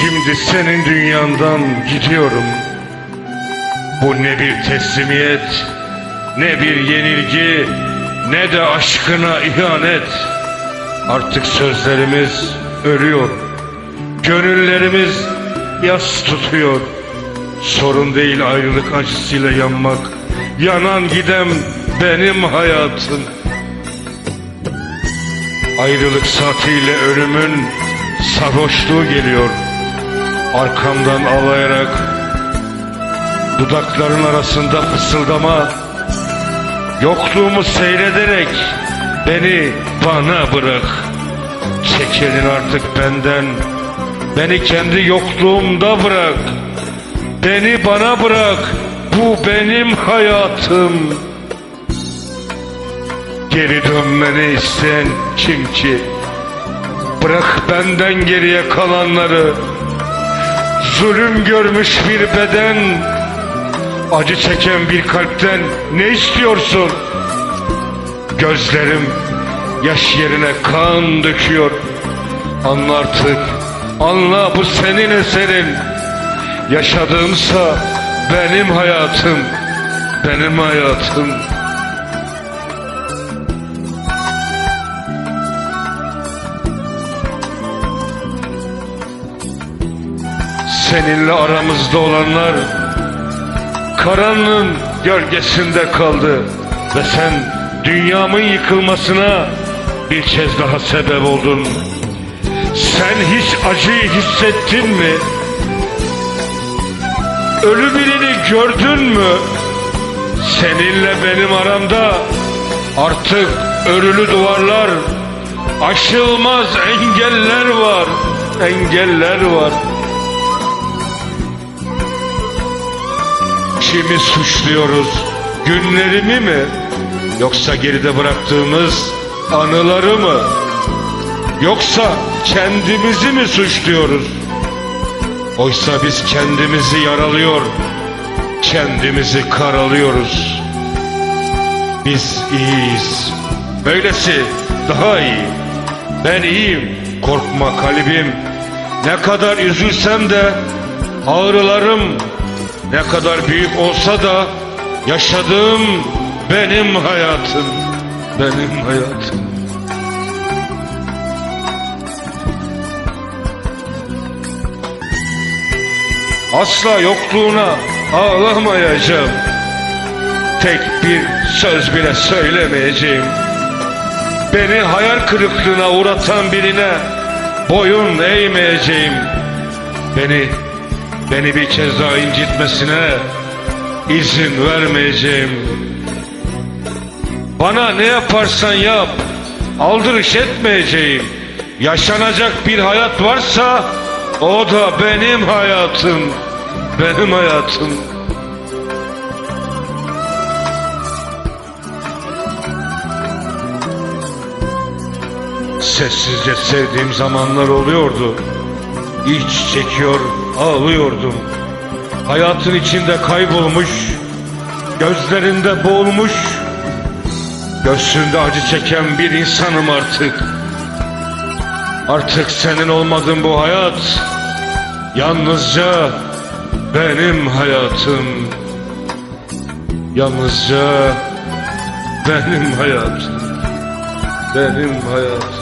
Şimdi senin dünyandan gidiyorum. Bu ne bir teslimiyet, ne bir yenilgi, ne de aşkına ihanet. Artık sözlerimiz ölüyor. Gönüllerimiz yas tutuyor. Sorun değil ayrılık acısıyla yanmak. Yanan gidem benim hayatım. Ayrılık saatiyle ölümün sarhoşluğu geliyor. Arkamdan ağlayarak dudakların arasında fısıldama yokluğumu seyrederek beni bana bırak. Çekilin artık benden. Beni kendi yokluğumda bırak. Beni bana bırak. Bu benim hayatım. Geri dönmeni isteyen kim ki? Bırak benden geriye kalanları. Zulüm görmüş bir beden. Acı çeken bir kalpten ne istiyorsun? Gözlerim yaş yerine kan döküyor. Anla artık, anla bu senin eserin. Yaşadığımsa benim hayatım, benim hayatım. Seninle aramızda olanlar karanlığın gölgesinde kaldı ve sen dünyamın yıkılmasına bir kez daha sebep oldun. Sen hiç acıyı hissettin mi? Ölü birini gördün mü? Seninle benim aramda artık örülü duvarlar, aşılmaz engeller var, engeller var. Kimi suçluyoruz? Günlerimi mi? Yoksa geride bıraktığımız anıları mı? Yoksa kendimizi mi suçluyoruz? Oysa biz kendimizi yaralıyor, kendimizi karalıyoruz. Biz iyiyiz. Böylesi daha iyi. Ben iyiyim. Korkma kalbim. Ne kadar üzülsem de ağrılarım ne kadar büyük olsa da yaşadığım benim hayatım. Benim hayatım. Asla yokluğuna ağlamayacağım. Tek bir söz bile söylemeyeceğim. Beni hayal kırıklığına uğratan birine boyun eğmeyeceğim. Beni Beni bir kez daha incitmesine izin vermeyeceğim. Bana ne yaparsan yap, aldırış etmeyeceğim. Yaşanacak bir hayat varsa o da benim hayatım, benim hayatım. Sessizce sevdiğim zamanlar oluyordu. İç çekiyor, ağlıyordum. Hayatın içinde kaybolmuş, gözlerinde boğulmuş, göğsünde acı çeken bir insanım artık. Artık senin olmadın bu hayat, yalnızca benim hayatım. Yalnızca benim hayatım, benim hayatım.